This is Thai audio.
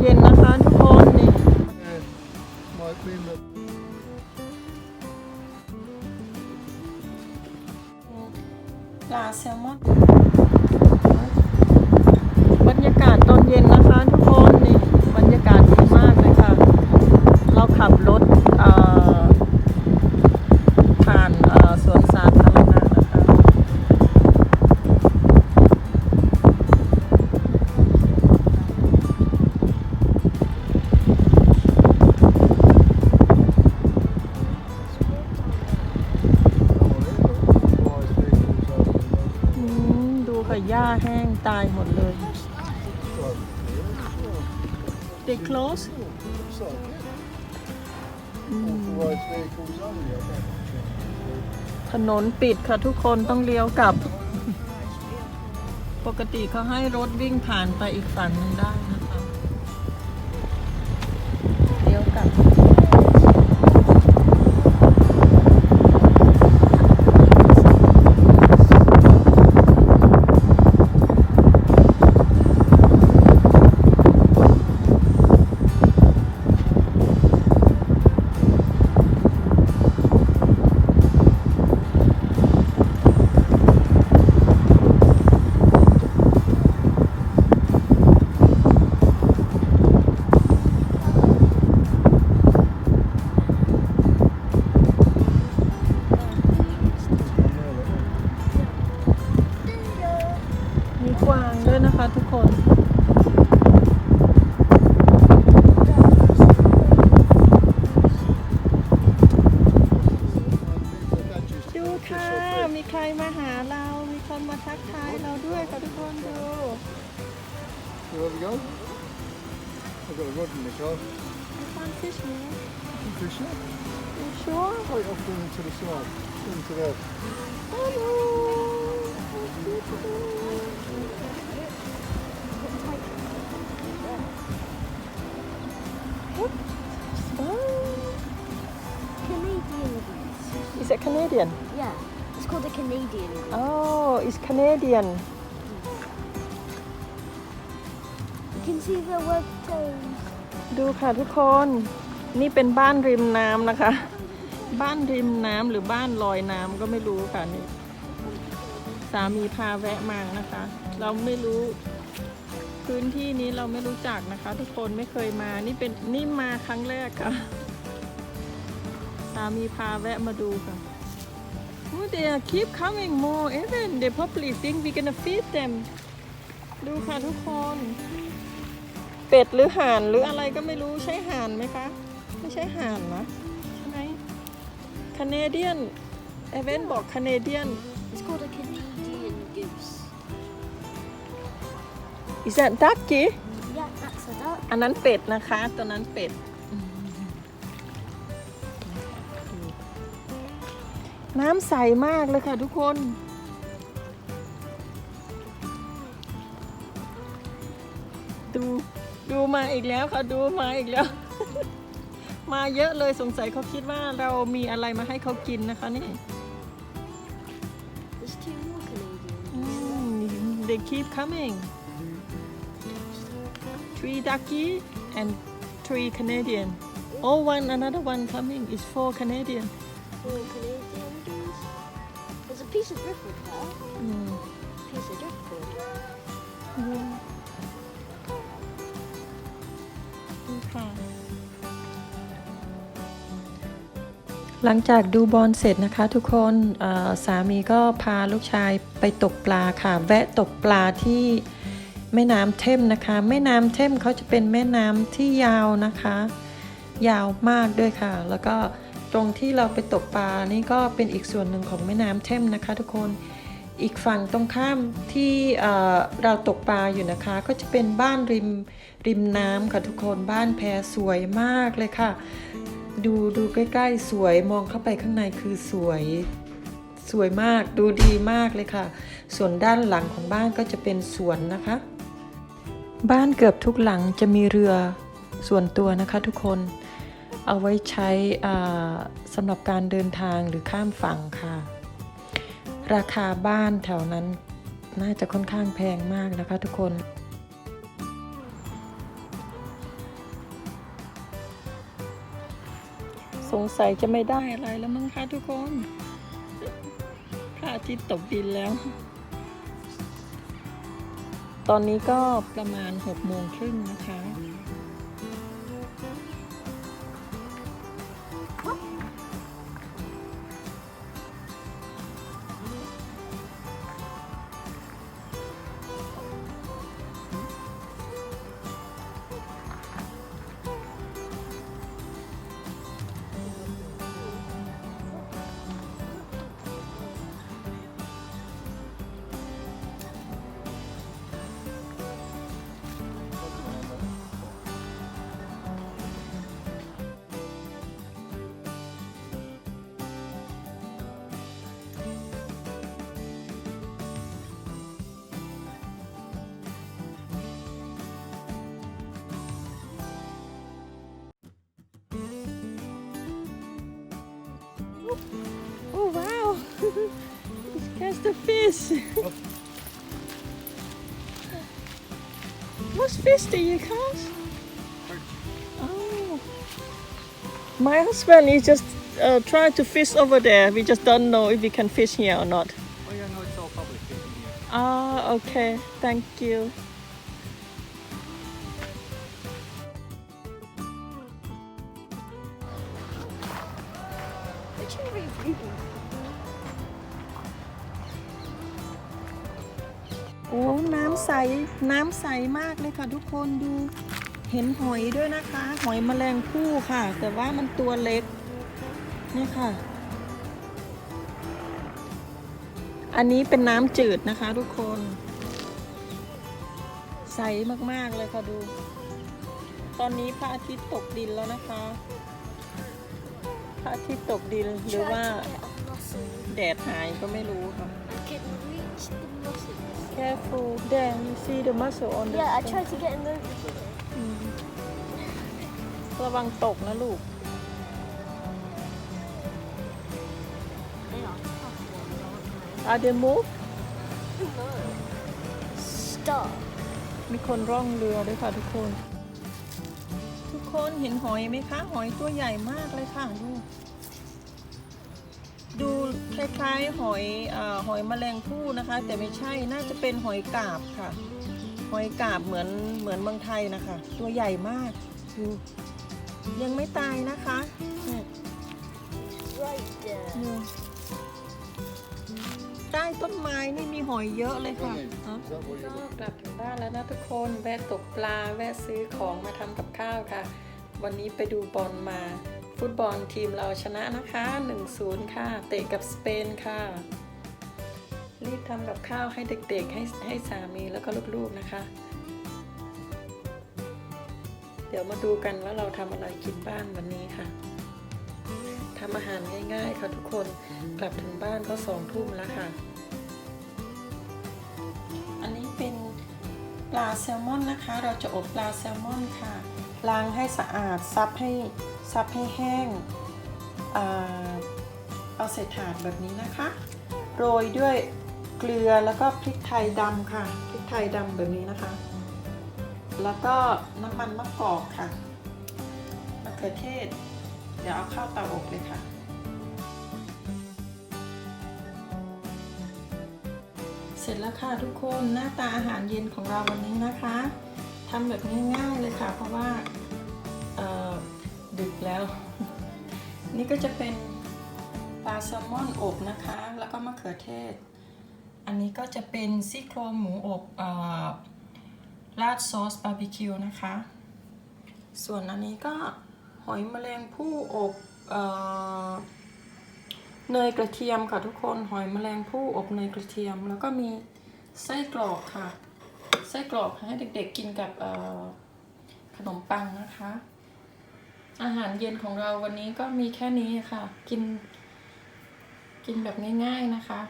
เย็นนะคะทุกคนนี่ Yeah, might mean that ปลาแซลมอน มดูค่ะหญ้าแห้งตายหมดเลย They close ถนนปิดค่ะทุกคนต้องเลี้ยวกลับ ปกติเขาให้รถวิ่งผ่านไปอีกฝั่งนึงได้นะ มีใครมาหาเรา มีคนมาทักทายเราด้วยค่ะทุกคนดู So there we go. I've got a rod in the car. One fish man. Fish it. You sure? Right off going into the side. Into there. Hello. Canadian goose. Is it Canadian? Yeah, it's called a Canadian goose. Oh, it's Canadian. You can see the web toes. ดูค่ะทุกคน นี่เป็นบ้านริมน้ำนะคะ บ้านริมน้ำหรือบ้านลอยน้ำก็ไม่รู้ค่ะนี่ สามีพาแวะมานะคะ เราไม่รู้ พื้นที่นี้เราไม่รู้จักนะคะ ทุกคนไม่เคยมา นี่เป็นนี่มาครั้งแรกค่ะ สามีพาแวะมาดูค่ะ Oh, they are keep coming more even they probably think we gonna feed them ดูค่ะทุกคน เป็ดหรือห่านหรืออะไรก็ไม่รู้ใช่ห่านไหมคะ ไม่ใช่ห่านนะใช่ไหม Canadian เอเวนบอก Canadian It's called a Canadian goose. is that ducky Yeah, that's a duck. อันนั้นเป็ดนะคะ ตัวนั้นเป็ด น้ำใสมากเลยค่ะทุกคน ดูดูมาอีกแล้วค่ะดูมาอีกแล้ว มาเยอะเลยสงสัยเขาคิดว่าเรามีอะไรมาให้เขากินนะคะนี่ They keep coming three ducky and three Canadian oh one another one coming is four Canadian Four Canadian piece of driftwood there. อืม Piece of driftwood. นี่ค่ะหลังจากดูบอลเสร็จนะคะทุกคนเอ่อสามีก็พาลูกชายไปตกปลาค่ะ แวะตกปลาที่แม่น้ำเท่มนะคะ แม่น้ำเท่มเขาจะเป็นแม่น้ำที่ยาวนะคะ ยาวมากด้วยค่ะ แล้วก็ ตรงที่เราไปตกปลานี่ก็เป็นอีกส่วนหนึ่งของแม่น้ำเท่มนะคะ ทุกคนอีกฝั่งตรงข้ามที่เราตกปลาอยู่นะคะ ก็จะเป็นบ้านริมริมน้ำค่ะทุกคนบ้านแพสวยมากเลยค่ะ ดูดูใกล้ๆสวยมองเข้าไปข้างในคือสวยสวยมากดูดีมากเลยค่ะ ส่วนด้านหลังของบ้านก็จะเป็นสวนนะคะ บ้านเกือบทุกหลังจะมีเรือส่วนตัวนะคะทุกคน เอาไว้ใช้สำหรับการเดินทางหรือข้ามฝั่งค่ะ ราคาบ้านแถวนั้นน่าจะค่อนข้างแพงมากนะคะทุกคนสงสัยจะไม่ได้อะไรแล้วมั้งคะทุกคนพระอาทิตย์ตกดินแล้ว ตอนนี้ก็ประมาณหกโมงครึ่งนะคะ Oh wow! It's catch a fish. What fish do you catch? Oh. My husband is just uh, trying to fish over there. We just don't know if we can fish here or not. Oh yeah, no, it's all public fishing here. Ah, okay. Thank you. โอ้น้ำใสน้ำใสมากเลยค่ะทุกคนดูเห็นหอยด้วยนะคะ หอยแมลงภู่ค่ะ แต่ว่ามันตัวเล็กเนี่ยค่ะ อันนี้เป็นน้ำจืดนะคะทุกคน ใสมากๆเลยค่ะดู ตอนนี้พระอาทิตย์ตกดินแล้วนะคะ พระอาทิตย์ตกดินหรือว่าแดดหายก็ไม่รู้ค่ะ I can reach the mussels. Careful there you see the mussel on the Yeah, I tried to get in over here. อืมระวังตกนะลูก They are tough ones, aren't Are they move they? No. Stop. มีคนร่องเรือด้วยค่ะทุกคน ทุกคนเห็นหอยไหมคะ หอยตัวใหญ่มากเลยค่ะดู ดูคล้ายๆหอยอาหอยแมลงภู่นะคะ แต่ไม่ใช่น่าจะเป็นหอยกาบค่ะ หอยกาบเหมือนเหมือนเมืองไทยนะคะ ตัวใหญ่มากดูยังไม่ตายนะคะเนี่ย Right there. ดูใต้ต้นไม้นี่มีหอยเยอะเลยค่ะ Is that what ก็ you're กลับถึงบ้านแล้วนะทุกคนแวะตกปลาแวะซื้อของมาทำกับข้าวค่ะ วันนี้ไปดูบอลมา ฟุตบอลทีมเราชนะนะคะ 1-0 ค่ะ เตะกับสเปนค่ะ รีบทำกับข้าวให้เด็กๆ ให้ให้สามีแล้วก็ลูกๆนะคะ เดี๋ยวมาดูกันว่าเราทำอะไรกินบ้านวันนี้ค่ะทำอาหารง่ายๆค่ะทุกคนกลับถึงบ้านก็สองทุ่มแล้วค่ะ อันนี้เป็นปลาแซลมอนนะคะ เราจะอบปลาแซลมอนค่ะล้างให้สะอาดซับให้ ซับให้แห้งอ่าเอาใส่ถาดแบบนี้นะคะ โรยด้วยเกลือแล้วก็พริกไทยดำค่ะ พริกไทยดำแบบนี้นะคะ แล้วก็น้ำมันมะกอกค่ะมะเขือเทศ เดี๋ยวเอาเข้าเตาอบเลยค่ะเสร็จแล้วค่ะทุกคนหน้าตาอาหารเย็นของเราวันนี้นะคะทำแบบง่ายๆเลยค่ะ เพราะว่า ดึกแล้ว นี่ก็จะเป็นปลาแซลมอนอบนะคะ แล้วก็มะเขือเทศ อันนี้ก็จะเป็นซี่โครงหมูอบอราดซอสบาร์บีคิวนะคะ ส่วนอันนี้ก็หอยแมลงภู่อบเอเนยกระเทียมค่ะทุกคนหอยแมลงภู่อบเนยกระเทียม แล้วก็มีไส้กรอกค่ะ ไส้กรอกให้เด็กๆกินกับขนมปังนะคะ อาหารเย็นของเราวันนี้ก็มีแค่นี้ค่ะ กิน กินแบบง่ายๆนะคะ